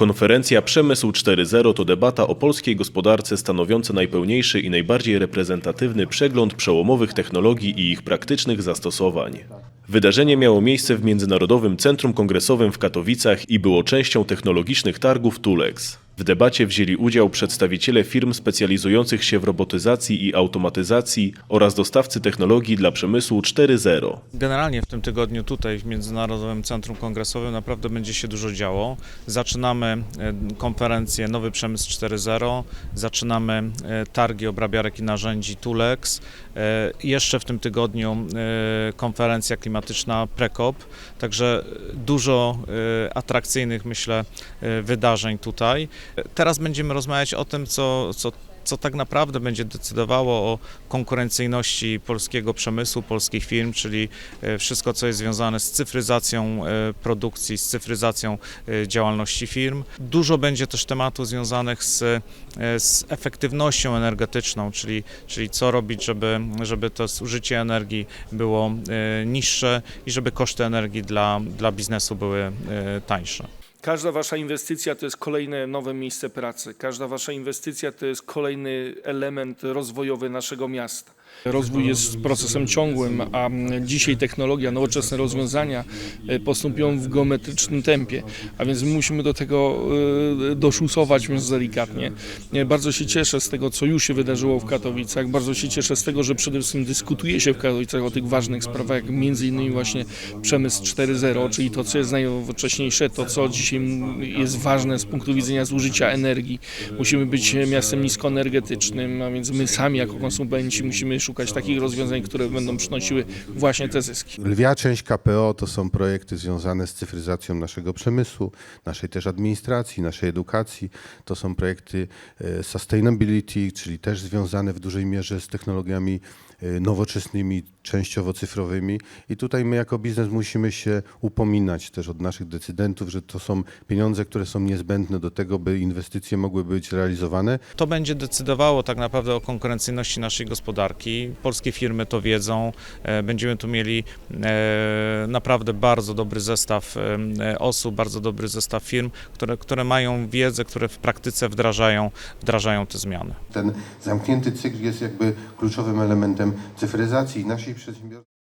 Konferencja Przemysł 4.0 to debata o polskiej gospodarce stanowiąca najpełniejszy i najbardziej reprezentatywny przegląd przełomowych technologii i ich praktycznych zastosowań. Wydarzenie miało miejsce w Międzynarodowym Centrum Kongresowym w Katowicach i było częścią technologicznych targów Tulex. W debacie wzięli udział przedstawiciele firm specjalizujących się w robotyzacji i automatyzacji oraz dostawcy technologii dla przemysłu 4.0. Generalnie w tym tygodniu tutaj w Międzynarodowym Centrum Kongresowym naprawdę będzie się dużo działo. Zaczynamy e, konferencję Nowy Przemysł 4.0, zaczynamy e, targi obrabiarek i narzędzi Tulex. E, Jeszcze w tym tygodniu konferencja klimatyczna Prekop, także dużo atrakcyjnych myślę wydarzeń tutaj. Teraz będziemy rozmawiać o tym, co, co co tak naprawdę będzie decydowało o konkurencyjności polskiego przemysłu, polskich firm, czyli e, wszystko, co jest związane z cyfryzacją e, produkcji, z cyfryzacją e, działalności firm. Dużo będzie też tematów związanych z, z efektywnością energetyczną, czyli, czyli co robić, żeby, żeby to zużycie energii było niższe i żeby koszty energii dla, dla biznesu były tańsze. Każda wasza inwestycja to jest kolejne nowe miejsce pracy. Każda wasza inwestycja to jest kolejny element rozwojowy naszego miasta. Rozwój jest procesem ciągłym, a dzisiaj technologia, nowoczesne rozwiązania e, postępują w geometrycznym tempie, a więc musimy do tego e, doszusować, mówiąc delikatnie. E, Bardzo się cieszę z tego, co już się wydarzyło w Katowicach. Bardzo się cieszę z tego, że przede wszystkim dyskutuje się w Katowicach o tych ważnych sprawach, jak między innymi właśnie przemysł 4.0, czyli to, co jest najnowocześniejsze, to, co dzisiaj jest ważne z punktu widzenia zużycia energii. Musimy być miastem niskoenergetycznym, a więc my sami jako konsumenci musimy szukać takich rozwiązań, które będą przynosiły właśnie te zyski. Lwia część KPO to są projekty związane z cyfryzacją naszego przemysłu, naszej też administracji, naszej edukacji. To są projekty e, sustainability, czyli też związane w dużej mierze z technologiami e, nowoczesnymi, częściowo cyfrowymi. I tutaj my jako biznes musimy się upominać też od naszych decydentów, że to są pieniądze, które są niezbędne do tego, by inwestycje mogły być realizowane. To będzie decydowało tak naprawdę o konkurencyjności naszej gospodarki. Polskie firmy to wiedzą. E, Będziemy tu mieli e, naprawdę bardzo dobry zestaw e, osób, bardzo dobry zestaw firm, które, które mają wiedzę, które w praktyce wdrażają, wdrażają te zmiany. Ten zamknięty cykl jest jakby kluczowym elementem cyfryzacji i nasi przedsiębiorcy.